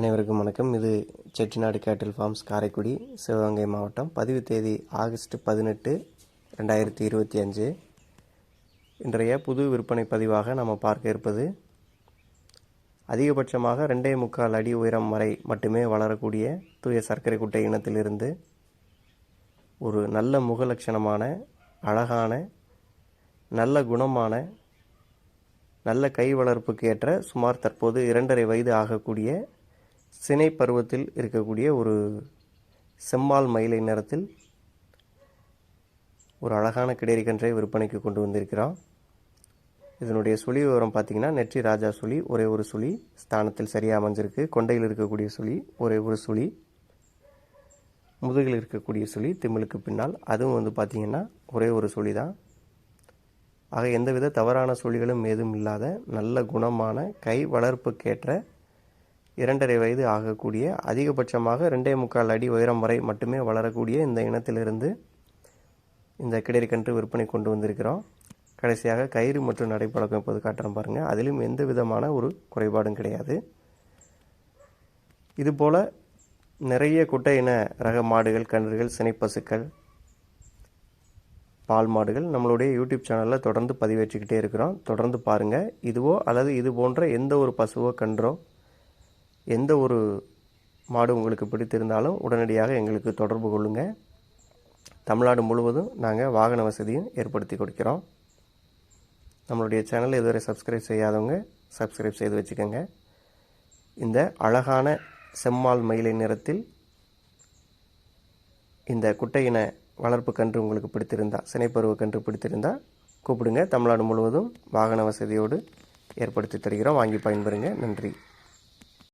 அனைவருக்கும் வணக்கம். இது செட்டிநாடு கேட்டில் ஃபார்ம்ஸ் காரைக்குடி சிவகங்கை மாவட்டம். பதிவு தேதி ஆகஸ்ட் பதினெட்டு ரெண்டாயிரத்தி இருபத்தி அஞ்சு. இன்றைய புது விற்பனை பதிவாக நம்ம பார்க்க இருப்பது அதிகபட்சமாக ரெண்டே முக்கால் அடி உயரம் வரை மட்டுமே வளரக்கூடிய தூய சர்க்கரை குட்டை இனத்திலிருந்து ஒரு நல்ல முகலட்சணமான அழகான நல்ல குணமான நல்ல கை வளர்ப்புக்கு ஏற்ற சுமார் தற்போது இரண்டரை வயது ஆகக்கூடிய சினை பருவத்தில் இருக்கக்கூடிய ஒரு செம்மால் மயிலை நிறத்தில் ஒரு அழகான கிடேரி கன்றை விற்பனைக்கு கொண்டு வந்திருக்கிறோம் இதனுடைய சுழி விவரம் பார்த்தீங்கன்னா நெற்றி ராஜா சுழி ஒரே ஒரு சுழி ஸ்தானத்தில் சரியாக அமைஞ்சிருக்கு. கொண்டையில் இருக்கக்கூடிய சுழி ஒரே ஒரு சுழி. முதுகில் இருக்கக்கூடிய சுழி திமிழுக்கு பின்னால். அதுவும் வந்து பார்த்திங்கன்னா ஒரே ஒரு சுழி தான். ஆக எந்தவித தவறான சுழிகளும் ஏதும் இல்லாத நல்ல குணமான கை வளர்ப்புக்கேற்ற இரண்டரை வயது ஆகக்கூடிய அதிகபட்சமாக ரெண்டே முக்கால் அடி உயரம் வரை மட்டுமே வளரக்கூடிய இந்த இனத்திலிருந்து இந்த கிடரிக்கன்று விற்பனை கொண்டு வந்திருக்கிறோம். கடைசியாக கயிறு மற்றும் நடைப்பழக்கம் இப்போது காட்டுறோம் பாருங்கள் அதிலும் எந்த விதமான ஒரு குறைபாடும் கிடையாது. இதுபோல் நிறைய குட்டை இன ரக மாடுகள் கன்றுகள் சினைப்பசுக்கள் பால் மாடுகள் நம்மளுடைய யூடியூப் சேனலில் தொடர்ந்து பதிவேற்றிக்கிட்டே இருக்கிறோம். தொடர்ந்து பாருங்கள் இதுவோ அல்லது இது போன்ற எந்த ஒரு பசுவோ கன்றோ எந்த ஒரு மாடு உங்களுக்கு பிடித்திருந்தாலும் உடனடியாக எங்களுக்கு தொடர்பு கொள்ளுங்கள் தமிழ்நாடு முழுவதும் நாங்கள் வாகன வசதியும் ஏற்படுத்தி கொடுக்கிறோம். நம்மளுடைய சேனலை இதுவரை சப்ஸ்கிரைப் செய்யாதவங்க சப்ஸ்கிரைப் செய்து வச்சுக்கோங்க. இந்த அழகான செம்மால் மயிலை நிறத்தில் இந்த குட்டையின வளர்ப்பு கன்று உங்களுக்கு பிடித்திருந்தா சினைப்பருவ கன்று பிடித்திருந்தால் கூப்பிடுங்க. தமிழ்நாடு முழுவதும் வாகன வசதியோடு ஏற்படுத்தி தருகிறோம். வாங்கி பயன்பெறுங்க. நன்றி.